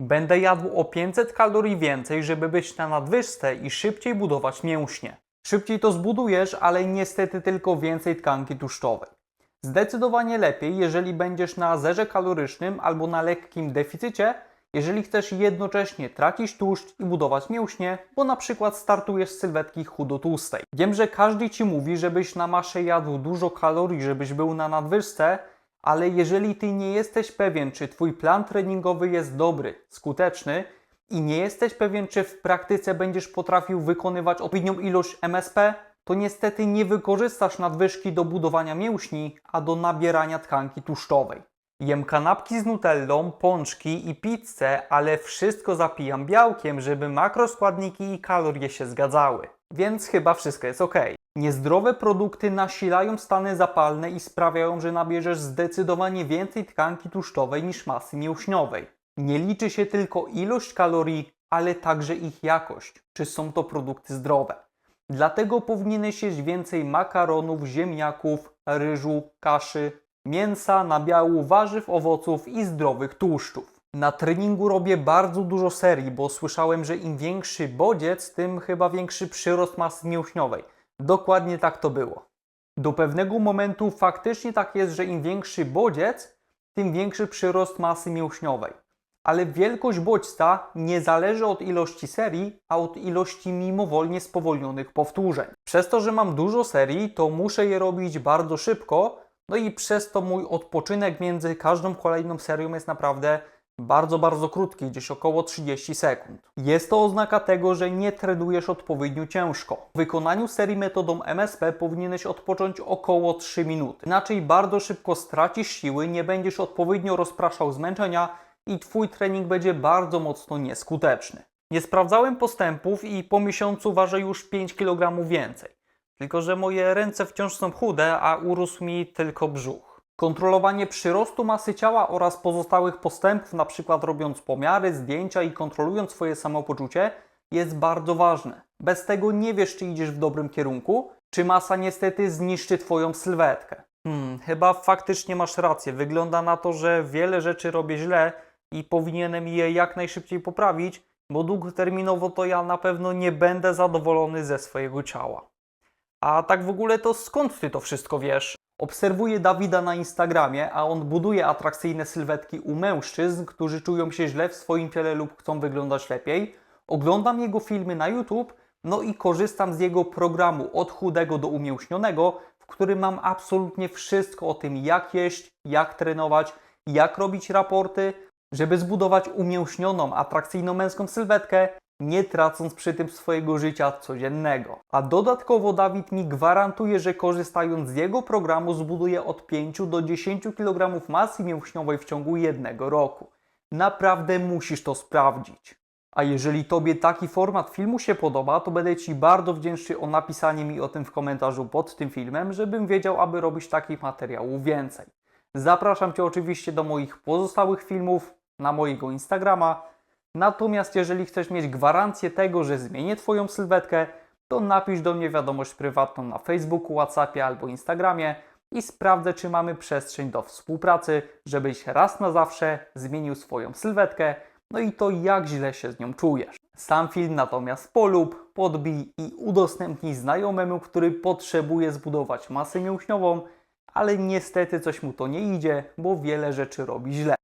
Będę jadł o 500 kalorii więcej, żeby być na nadwyżce i szybciej budować mięśnie. Szybciej to zbudujesz, ale niestety tylko więcej tkanki tłuszczowej. Zdecydowanie lepiej, jeżeli będziesz na zerze kalorycznym albo na lekkim deficycie, jeżeli chcesz jednocześnie tracić tłuszcz i budować mięśnie, bo na przykład startujesz z sylwetki chudo-tłustej. Wiem, że każdy Ci mówi, żebyś na maszę jadł dużo kalorii, żebyś był na nadwyżce, ale jeżeli Ty nie jesteś pewien, czy Twój plan treningowy jest dobry, skuteczny i nie jesteś pewien, czy w praktyce będziesz potrafił wykonywać odpowiednią ilość MSP, to niestety nie wykorzystasz nadwyżki do budowania mięśni, a do nabierania tkanki tłuszczowej. Jem kanapki z nutellą, pączki i pizzę, ale wszystko zapijam białkiem, żeby makroskładniki i kalorie się zgadzały. Więc chyba wszystko jest ok. Niezdrowe produkty nasilają stany zapalne i sprawiają, że nabierzesz zdecydowanie więcej tkanki tłuszczowej niż masy mięśniowej. Nie liczy się tylko ilość kalorii, ale także ich jakość. Czy są to produkty zdrowe? Dlatego powinieneś jeść więcej makaronów, ziemniaków, ryżu, kaszy, mięsa, nabiału, warzyw, owoców i zdrowych tłuszczów. Na treningu robię bardzo dużo serii, bo słyszałem, że im większy bodziec, tym chyba większy przyrost masy mięśniowej. Dokładnie tak to było. Do pewnego momentu faktycznie tak jest, że im większy bodziec, tym większy przyrost masy mięśniowej. Ale wielkość bodźca nie zależy od ilości serii, a od ilości mimowolnie spowolnionych powtórzeń. Przez to, że mam dużo serii, to muszę je robić bardzo szybko, no i przez to mój odpoczynek między każdą kolejną serią jest naprawdę bardzo, bardzo krótki, gdzieś około 30 sekund. Jest to oznaka tego, że nie trenujesz odpowiednio ciężko. W wykonaniu serii metodą MSP powinieneś odpocząć około 3 minuty. Inaczej bardzo szybko stracisz siły, nie będziesz odpowiednio rozpraszał zmęczenia i Twój trening będzie bardzo mocno nieskuteczny. Nie sprawdzałem postępów i po miesiącu ważę już 5 kg więcej. Tylko, że moje ręce wciąż są chude, a urósł mi tylko brzuch. Kontrolowanie przyrostu masy ciała oraz pozostałych postępów, np. robiąc pomiary, zdjęcia i kontrolując swoje samopoczucie, jest bardzo ważne. Bez tego nie wiesz, czy idziesz w dobrym kierunku, czy masa niestety zniszczy Twoją sylwetkę. Hmm, chyba faktycznie masz rację. Wygląda na to, że wiele rzeczy robię źle i powinienem je jak najszybciej poprawić, bo długoterminowo to ja na pewno nie będę zadowolony ze swojego ciała. A tak w ogóle to skąd ty to wszystko wiesz? Obserwuję Dawida na Instagramie, a on buduje atrakcyjne sylwetki u mężczyzn, którzy czują się źle w swoim ciele lub chcą wyglądać lepiej. Oglądam jego filmy na YouTube, no i korzystam z jego programu od chudego do umięśnionego, w którym mam absolutnie wszystko o tym, jak jeść, jak trenować, jak robić raporty, żeby zbudować umięśnioną, atrakcyjną męską sylwetkę, nie tracąc przy tym swojego życia codziennego. A dodatkowo Dawid mi gwarantuje, że korzystając z jego programu zbuduje od 5 do 10 kg masy mięśniowej w ciągu jednego roku. Naprawdę musisz to sprawdzić. A jeżeli Tobie taki format filmu się podoba, to będę Ci bardzo wdzięczny o napisanie mi o tym w komentarzu pod tym filmem, żebym wiedział, aby robić takich materiałów więcej. Zapraszam Cię oczywiście do moich pozostałych filmów na mojego Instagrama. Natomiast jeżeli chcesz mieć gwarancję tego, że zmienię Twoją sylwetkę, to napisz do mnie wiadomość prywatną na Facebooku, Whatsappie albo Instagramie i sprawdzę, czy mamy przestrzeń do współpracy, żebyś raz na zawsze zmienił swoją sylwetkę, no i to jak źle się z nią czujesz. Sam film natomiast polub, podbij i udostępnij znajomemu, który potrzebuje zbudować masę mięśniową, ale niestety coś mu to nie idzie, bo wiele rzeczy robi źle.